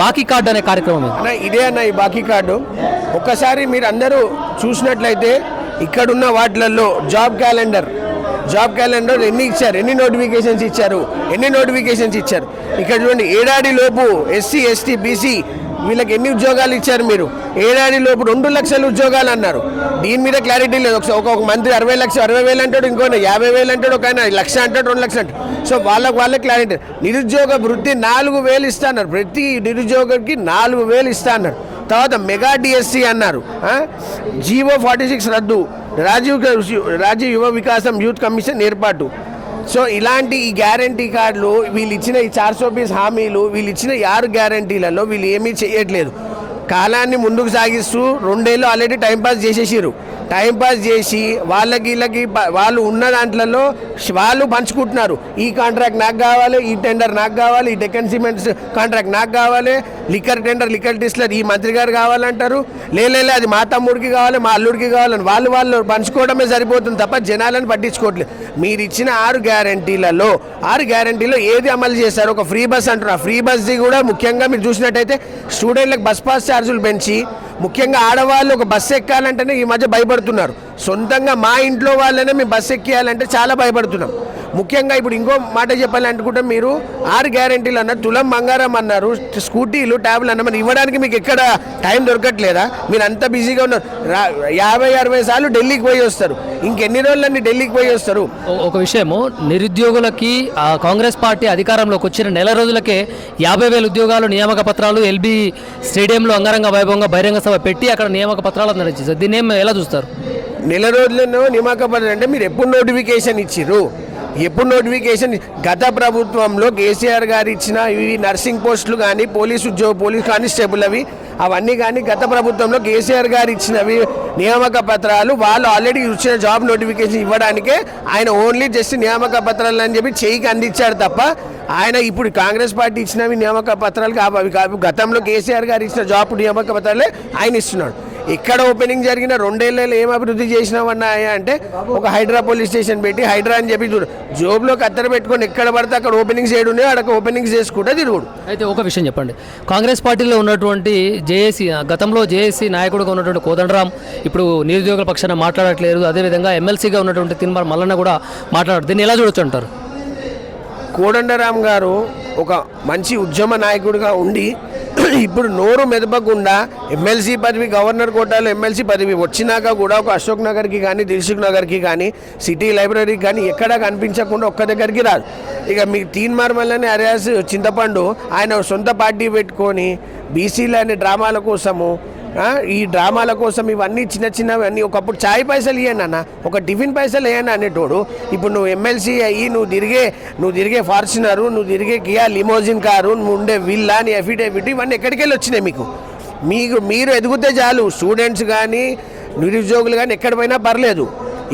బాకీ కార్డు అనే కార్యక్రమం అన్న ఇదే అన్న ఈ బాకీ కార్డు. ఒక్కసారి మీరు అందరూ చూసినట్లయితే ఇక్కడున్న వాటిలలో జాబ్ క్యాలెండర్ జాబ్ క్యాలెండర్ ఎన్ని ఇచ్చారు? ఎన్ని నోటిఫికేషన్స్ ఇచ్చారు? ఎన్ని నోటిఫికేషన్స్ ఇచ్చారు? ఇక్కడ చూడండి ఏడాది లోపు ఎస్సీ ఎస్టీ బీసీ వీళ్ళకి ఎన్ని ఉద్యోగాలు ఇచ్చారు మీరు? ఏడాది లోపు రెండు లక్షల ఉద్యోగాలు అన్నారు. దీని మీద క్లారిటీ లేదు. ఒకసారి ఒక్కొక్క మంత్రి అరవై లక్షలు అరవై వేలు అంటాడు ఇంకో యాభై వేలు అంటాడు ఒక ఆయన లక్ష అంటాడు రెండు లక్షలు అంటాడు. సో వాళ్ళకి వాళ్ళ క్లారిటీ. నిరుద్యోగ వృత్తి నాలుగు వేలు ఇస్తా అన్నారు. ప్రతి నిరుద్యోగికి నాలుగు వేలు ఇస్తా అన్నారు. తర్వాత మెగా డిఎస్సి అన్నారు. జీవో ఫార్టీ సిక్స్ రద్దు. రాజీవ్ రాజీవ్ యువ వికాసం యూత్ కమిషన్ ఏర్పాటు. సో ఇలాంటి ఈ గ్యారంటీ కార్డులు వీళ్ళు ఇచ్చిన ఈ చార్ పీస్ హామీలు వీళ్ళు ఇచ్చిన ఆరు గ్యారంటీలలో వీళ్ళు ఏమీ చేయట్లేదు. కాలాన్ని ముందుకు సాగిస్తూ రెండేళ్ళు ఆల్రెడీ టైంపాస్ చేసేసారు టైంపాస్ చేసి వాళ్ళకి వీళ్ళకి వాళ్ళు ఉన్న దాంట్లలో వాళ్ళు పంచుకుంటున్నారు. ఈ కాంట్రాక్ట్ నాకు కావాలి ఈ టెండర్ నాకు కావాలి ఈ డెక్కన్ సిమెంట్స్ కాంట్రాక్ట్ నాకు కావాలి లిక్కర్ టెండర్ లిక్కర్ డిస్లర్ ఈ మంత్రి గారు కావాలంటారు. లేలే అది మా తమ్ముడికి కావాలి మా అల్లుడికి కావాలని వాళ్ళు వాళ్ళు పంచుకోవడమే సరిపోతుంది తప్ప జనాలను పట్టించుకోవట్లేదు మీరు ఇచ్చిన ఆరు గ్యారంటీలలో ఆరు గ్యారంటీలో ఏది అమలు చేశారు? ఒక ఫ్రీ బస్ అంటున్నారు ఆ ఫ్రీ బస్ది కూడా ముఖ్యంగా మీరు చూసినట్టయితే స్టూడెంట్లకు బస్ పాస్ ఛార్జీలు పెంచి ముఖ్యంగా ఆడవాళ్ళు ఒక బస్సు ఎక్కాలంటేనే ఈ మధ్య భయపడుతున్నారు. సొంతంగా మా ఇంట్లో వాళ్ళనే మేము బస్సు ఎక్కియాలంటే చాలా భయపడుతున్నాం. ముఖ్యంగా ఇప్పుడు ఇంకో మాట చెప్పాలనుకుంటే మీరు ఆరు గ్యారెంటీలు అన్నారు తులం బంగారం అన్నారు స్కూటీలు ట్యాబ్లు అన్నారు మరి ఇవ్వడానికి మీకు ఎక్కడ టైం దొరకట్లేదా? మీరు అంత బిజీగా ఉన్నారు. యాభై అరవై సార్లు ఢిల్లీకి పోయి వస్తారు. ఇంకెన్ని రోజులన్నీ ఢిల్లీకి పోయి వస్తారు? ఒక విషయము నిరుద్యోగులకి కాంగ్రెస్ పార్టీ అధికారంలోకి వచ్చిన నెల రోజులకే యాభై వేల ఉద్యోగాలు నియామక పత్రాలు ఎల్బీ స్టేడియంలో అంగరంగ వైభవంగా బహిరంగ సభ పెట్టి అక్కడ నియామక పత్రాలు అందరించారు దీన్ని ఎలా చూస్తారు? నెల రోజులను నియామక పత్రం అంటే మీరు ఎప్పుడు నోటిఫికేషన్ ఇచ్చిర్రు? ఎప్పుడు నోటిఫికేషన్? గత ప్రభుత్వంలో కేసీఆర్ గారు ఇచ్చిన ఇవి నర్సింగ్ పోస్టులు కానీ పోలీస్ ఉద్యోగ పోలీస్ కానిస్టేబుల్ అవి అవన్నీ కానీ గత ప్రభుత్వంలో కేసీఆర్ గారు ఇచ్చినవి నియామక పత్రాలు వాళ్ళు ఆల్రెడీ ఇచ్చిన జాబ్ నోటిఫికేషన్ ఇవ్వడానికే ఆయన ఓన్లీ జస్ట్ నియామక పత్రాలు అని చెప్పి చేయికి అందించాడు తప్ప ఆయన ఇప్పుడు కాంగ్రెస్ పార్టీ ఇచ్చినవి నియామక పత్రాలు కావు. అవి కావు. గతంలో కేసీఆర్ గారు ఇచ్చిన జాబ్ నియామక పత్రాలే ఆయన ఇస్తున్నాడు. ఎక్కడ ఓపెనింగ్ జరిగిన రెండేళ్ళలో ఏం అభివృద్ధి చేసినామన్నాయా అంటే ఒక హైడ్రా పోలీస్ స్టేషన్ పెట్టి హైడ్రా అని చెప్పి చూడు. జోబులో కత్తెర పెట్టుకొని ఎక్కడ పడితే అక్కడ ఓపెనింగ్స్ ఏడు ఉన్నాయో అక్కడ ఓపెనింగ్స్ చేసుకుంటే తిరుగుడు. అయితే ఒక విషయం చెప్పండి. కాంగ్రెస్ పార్టీలో ఉన్నటువంటి జేఏసీ గతంలో జేఏసీ నాయకుడిగా ఉన్నటువంటి కోదండరాం ఇప్పుడు నిరుద్యోగుల పక్షాన మాట్లాడట్లేదు. అదేవిధంగా ఎమ్మెల్సీగా ఉన్నటువంటి తిన్మార్ మల్లన్న కూడా మాట్లాడారు. దీన్ని ఎలా చూడొచ్చు అంటారు? కోదండరామ్ గారు ఒక మంచి ఉద్యమ నాయకుడిగా ఉండి ఇప్పుడు నోరు మెదపకుండా ఎమ్మెల్సీ పదవి గవర్నర్ కోటాలో ఎమ్మెల్సీ పదవి వచ్చినాక కూడా ఒక అశోక్ నగర్కి కానీ దిల్సుఖ్ నగర్కి కానీ సిటీ లైబ్రరీకి కానీ ఎక్కడా కనిపించకుండా ఒక్క దగ్గరికి రాదు. ఇక మీ తీన్ మార్మల్లని అరియాస్ చింతపండు ఆయన సొంత పార్టీ పెట్టుకొని బీసీలు అనే డ్రామాల కోసము ఈ డ్రామాల కోసం ఇవన్నీ చిన్న చిన్నవి అన్నీ ఒకప్పుడు ఛాయ్ పైసలు ఇవ్వండి అన్న ఒక టిఫిన్ పైసలు వేయండి అనేటోడు. ఇప్పుడు నువ్వు ఎమ్మెల్సీ అయ్యి నువ్వు తిరిగే నువ్వు తిరిగే ఫార్చునరు నువ్వు తిరిగే కియా లిమోజిన్ కారు నువ్వు ఉండే విల్లా నీ అఫిడేవిట్ ఇవన్నీ ఎక్కడికి వెళ్ళి వచ్చినాయి మీకు? మీకు మీరు ఎదిగితే చాలు. స్టూడెంట్స్ కానీ నిరుద్యోగులు కానీ ఎక్కడ పోయినా పర్లేదు.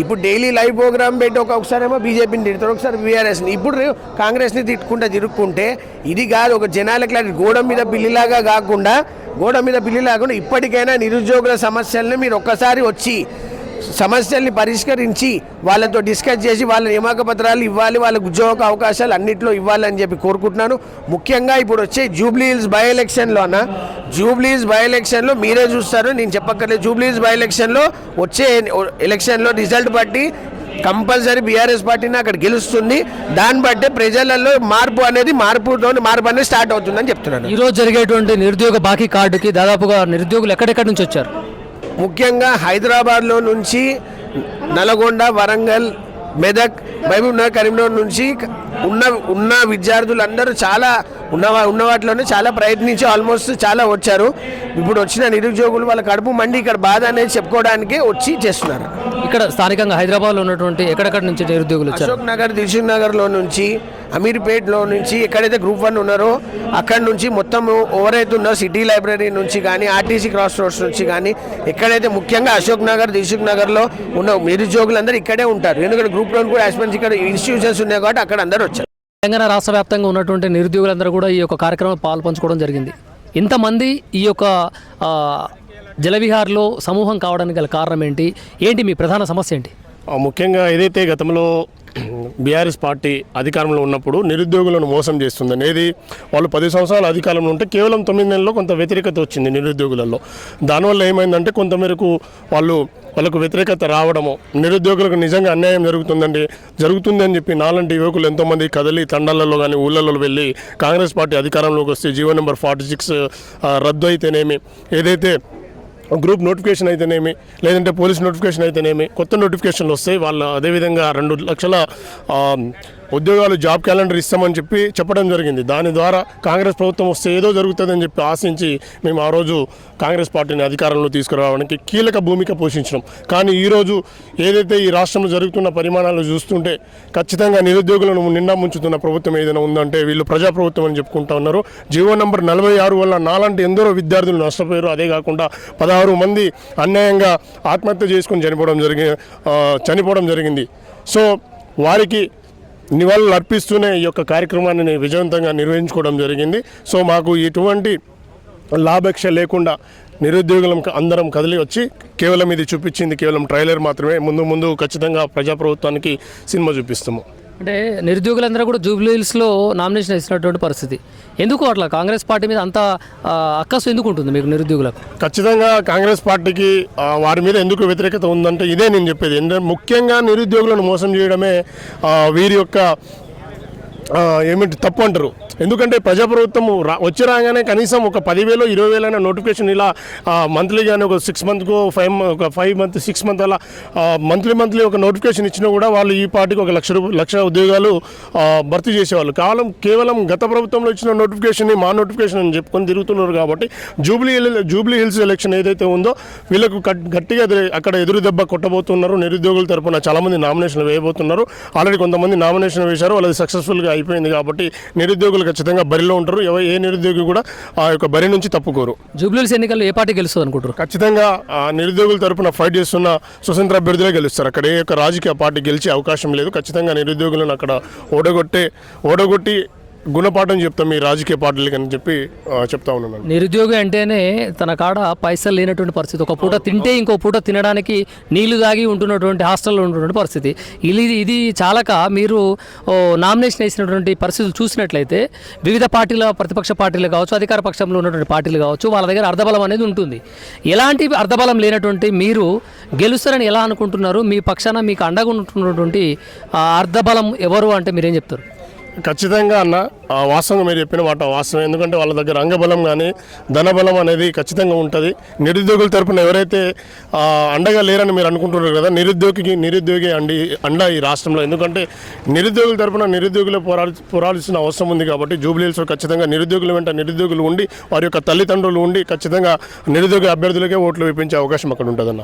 ఇప్పుడు డైలీ లైవ్ ప్రోగ్రామ్ పెట్టి ఒక ఒకసారి ఏమో బీజేపీని తిడతారు ఒకసారి బీఆర్ఎస్ని. ఇప్పుడు కాంగ్రెస్ని తిట్టుకుంటా తిరుక్కుంటే ఇది కాదు ఒక జనాలకి లాంటి గోడ మీద పిల్లిలాగా కాకుండా గోడ మీద బిల్లు లేకుండా ఇప్పటికైనా నిరుద్యోగుల సమస్యల్ని మీరు ఒక్కసారి వచ్చి సమస్యల్ని పరిష్కరించి వాళ్ళతో డిస్కస్ చేసి వాళ్ళ నియామక పత్రాలు ఇవ్వాలి వాళ్ళకు ఉద్యోగ అవకాశాలు అన్నింటిలో ఇవ్వాలని చెప్పి కోరుకుంటున్నాను. ముఖ్యంగా ఇప్పుడు వచ్చే జూబ్లీహిల్స్ బై ఎలక్షన్లోన జూబ్లీహిల్స్ బై ఎలక్షన్లో మీరే చూస్తారు నేను చెప్పక్కర్లేదు. జూబ్లీహిల్స్ బై ఎలక్షన్లో వచ్చే ఎలక్షన్లో రిజల్ట్ బట్టి కంపల్సరీ బీఆర్ఎస్ పార్టీని అక్కడ గెలుస్తుంది. దాన్ని బట్టే ప్రజలలో మార్పు అనేది మార్పుతో మార్పు అనేది స్టార్ట్ అవుతుందని చెప్తున్నాను. ఈ రోజు జరిగేటువంటి నిరుద్యోగ బాకీ కార్డుకి దాదాపుగా నిరుద్యోగులు ఎక్కడెక్కడి నుంచి వచ్చారు? ముఖ్యంగా హైదరాబాద్లో నుంచి నల్గొండ వరంగల్ మెదక్ మహబూబ్నగర్ కరీంనగర్ నుంచి ఉన్న ఉన్న విద్యార్థులందరూ చాలా ఉన్న ఉన్న వాటిలోనే చాలా ప్రయత్నించి ఆల్మోస్ట్ చాలా వచ్చారు. ఇప్పుడు వచ్చిన నిరుద్యోగులు వాళ్ళ కడుపు మండి ఇక్కడ బాధ అనేది చెప్పుకోవడానికే వచ్చి చేస్తున్నారు. ఇక్కడ స్థానికంగా హైదరాబాద్లో ఉన్నటువంటి ఎక్కడెక్కడి నుంచి నిరుద్యోగులు వచ్చారు? అశోక్ నగర్ దిల్సుఖ్ నగర్లో నుంచి అమీర్పేట్లో నుంచి ఎక్కడైతే గ్రూప్ వన్ ఉన్నారో అక్కడ నుంచి మొత్తం ఎవరైతే ఉన్నారో సిటీ లైబ్రరీ నుంచి కానీ ఆర్టీసీ క్రాస్ రోడ్స్ నుంచి కానీ ఎక్కడైతే ముఖ్యంగా అశోక్ నగర్ దిల్సుఖ్ నగర్లో ఉన్న నిరుద్యోగులందరూ ఇక్కడే ఉంటారు. ఎందుకంటే గ్రూప్ వన్ కూడా యాస్పెన్స్ ఇక్కడ ఇన్స్టిట్యూషన్స్ ఉన్నాయి కాబట్టి అక్కడ అందరూ వచ్చారు. తెలంగాణ రాష్ట్ర వ్యాప్తంగా ఉన్నటువంటి నిరుద్యోగులందరూ కూడా ఈ యొక్క కార్యక్రమంలో పాలు పంచుకోవడం జరిగింది. ఇంతమంది ఈ యొక్క జలవిహార్లో సమూహం కావడానికి గల కారణం ఏంటి? ఏంటి మీ ప్రధాన సమస్య ఏంటి? ముఖ్యంగా ఏదైతే గతంలో బీఆర్ఎస్ పార్టీ అధికారంలో ఉన్నప్పుడు నిరుద్యోగులను మోసం చేస్తుంది అనేది వాళ్ళు పది సంవత్సరాలు అధికారంలో ఉంటే కేవలం తొమ్మిది నెలల్లో కొంత వ్యతిరేకత వచ్చింది నిరుద్యోగులలో. దానివల్ల ఏమైందంటే కొంతమేరకు వాళ్ళు వాళ్ళకు వ్యతిరేకత రావడము నిరుద్యోగులకు నిజంగా అన్యాయం జరుగుతుందండి. జరుగుతుందని చెప్పి నాలాంటి యువకులు ఎంతోమంది కదలి తండాలలో కానీ ఊళ్ళలో వెళ్ళి కాంగ్రెస్ పార్టీ అధికారంలోకి వస్తే జీవో నెంబర్ ఫార్టీ సిక్స్ రద్దు అయితేనేమి ఏదైతే గ్రూప్ నోటిఫికేషన్ అయితేనేమి లేదంటే పోలీస్ నోటిఫికేషన్ అయితేనేమి కొత్త నోటిఫికేషన్లు వస్తాయి వాళ్ళు అదేవిధంగా రెండు లక్షల ఉద్యోగాలు జాబ్ క్యాలెండర్ ఇస్తామని చెప్పి చెప్పడం జరిగింది. దాని ద్వారా కాంగ్రెస్ ప్రభుత్వం వస్తే ఏదో జరుగుతుందని చెప్పి ఆశించి మేము ఆ రోజు కాంగ్రెస్ పార్టీని అధికారంలో తీసుకురావడానికి కీలక భూమిక పోషించినాం. కానీ ఈరోజు ఏదైతే ఈ రాష్ట్రంలో జరుగుతున్న పరిమాణాలు చూస్తుంటే ఖచ్చితంగా నిరుద్యోగులను నిండా ముంచుతున్న ప్రభుత్వం ఏదైనా ఉందంటే వీళ్ళు ప్రజాప్రభుత్వం అని చెప్పుకుంటా ఉన్నారు. జీవో నంబర్ నలభై ఆరు వల్ల నాలాంటి ఎందరో విద్యార్థులు నష్టపోయారు. అదే కాకుండా పదహారు మంది అన్యాయంగా ఆత్మహత్య చేసుకుని చనిపోవడం జరిగి చనిపోవడం జరిగింది. సో వారికి నివాళులు అర్పిస్తూనే ఈ యొక్క కార్యక్రమాన్ని విజయవంతంగా నిర్వహించుకోవడం జరిగింది. సో మాకు ఎటువంటి లాభేక్ష లేకుండా నిరుద్యోగులం అందరం కదిలి వచ్చి కేవలం ఇది చూపించింది కేవలం ట్రైలర్ మాత్రమే. ముందు ముందు ఖచ్చితంగా ప్రజాప్రభుత్వానికి సినిమా చూపిస్తాము. అంటే నిరుద్యోగులందరూ కూడా జూబ్లీ హిల్స్లో నామినేషన్ ఇచ్చినటువంటి పరిస్థితి. ఎందుకు అట్లా? కాంగ్రెస్ పార్టీ మీద అంత అక్కసు ఎందుకు ఉంటుంది మీకు నిరుద్యోగులకు? ఖచ్చితంగా కాంగ్రెస్ పార్టీకి వారి మీద ఎందుకు వ్యతిరేకత ఉందంటే ఇదే నేను చెప్పేది. ఎందుకంటే ముఖ్యంగా నిరుద్యోగులను మోసం చేయడమే వీరి యొక్క ఏమిటి తప్పు అంటారు? ఎందుకంటే ప్రజాప్రభుత్వం రా వచ్చి రాగానే కనీసం ఒక పదివేలు ఇరవై వేలైన నోటిఫికేషన్ ఇలా మంత్లీ కానీ ఒక సిక్స్ మంత్కు ఫైవ్ ఒక ఫైవ్ మంత్ సిక్స్ మంత్ అలా మంత్లీ మంత్లీ ఒక నోటిఫికేషన్ ఇచ్చినా కూడా వాళ్ళు ఈ పార్టీకి ఒక లక్ష రూపాయలు లక్ష ఉద్యోగాలు భర్తీ చేసేవాళ్ళు. కాలం కేవలం గత ప్రభుత్వంలో ఇచ్చిన నోటిఫికేషన్ మా నోటిఫికేషన్ అని చెప్పుకొని తిరుగుతున్నారు కాబట్టి జూబ్లీ హిల్- జూబ్లీ హిల్స్ ఎలక్షన్ ఏదైతే ఉందో వీళ్ళకు గట్టిగా అక్కడ ఎదురు దెబ్బ కొట్టబోతున్నారు. నిరుద్యోగుల తరపున చాలామంది నామినేషన్లు వేయబోతున్నారు. ఆల్రెడీ కొంతమంది నామినేషన్ వేశారు. వాళ్ళది సక్సెస్ఫుల్గా అయిపోయింది కాబట్టి నిరుద్యోగులకు ఖచ్చితంగా బరిలో ఉంటారు. ఎవ ఏ నిరుద్యోగి కూడా ఆ యొక్క బరి నుంచి తప్పుకోరు. జూబ్లీ ఎన్నికల్లో ఏ పార్టీ గెలుస్తుంది అనుకుంటారు ఖచ్చితంగా ఆ నిరుద్యోగుల తరపున ఫైట్ చేస్తున్న స్వతంత్ర అభ్యర్థులే గెలుస్తారు. అక్కడ ఏ యొక్క రాజకీయ పార్టీ గెలిచే అవకాశం లేదు. ఖచ్చితంగా నిరుద్యోగులను అక్కడ ఓడగొట్టే ఓడగొట్టి గుణపాఠం చెప్తాం ఈ రాజకీయ పార్టీలకి అని చెప్పి చెప్తా ఉన్నాను నిరుద్యోగి అంటేనే తన కాడ పైసలు లేనటువంటి పరిస్థితి. ఒక పూట తింటే ఇంకో పూట తినడానికి నీళ్ళు తాగి ఉంటున్నటువంటి హాస్టల్లో ఉంటున్నటువంటి పరిస్థితి. ఇది ఇది చాలక మీరు నామినేషన్ వేసినటువంటి పరిస్థితులు చూసినట్లయితే వివిధ పార్టీల ప్రతిపక్ష పార్టీలు కావచ్చు అధికార పక్షంలో ఉన్నటువంటి పార్టీలు కావచ్చు వాళ్ళ దగ్గర అర్ధబలం అనేది ఉంటుంది. ఎలాంటి అర్ధబలం లేనటువంటి మీరు గెలుస్తారని ఎలా అనుకుంటున్నారు? మీ పక్షాన మీకు అండగా ఉంటున్నటువంటి అర్ధబలం ఎవరు అంటే మీరేం చెప్తారు? ఖచ్చితంగా అన్న ఆ వాస్తవంగా మీరు చెప్పిన మాట వాస్తవం. ఎందుకంటే వాళ్ళ దగ్గర అంగబలం కానీ ధనబలం అనేది ఖచ్చితంగా ఉంటుంది. నిరుద్యోగుల తరపున ఎవరైతే అండగా లేరని మీరు అనుకుంటున్నారు కదా నిరుద్యోగికి నిరుద్యోగి అండి అండ ఈ రాష్ట్రంలో. ఎందుకంటే నిరుద్యోగుల తరపున నిరుద్యోగులు పోరాడి పోరాడాల్సిన అవసరం ఉంది కాబట్టి జూబ్లీహిల్స్లో ఖచ్చితంగా నిరుద్యోగుల వెంట నిరుద్యోగులు ఉండి వారి యొక్క తల్లిదండ్రులు ఉండి ఖచ్చితంగా నిరుద్యోగ అభ్యర్థులకే ఓట్లు వేయించే అవకాశం అక్కడ ఉంటుందన్న.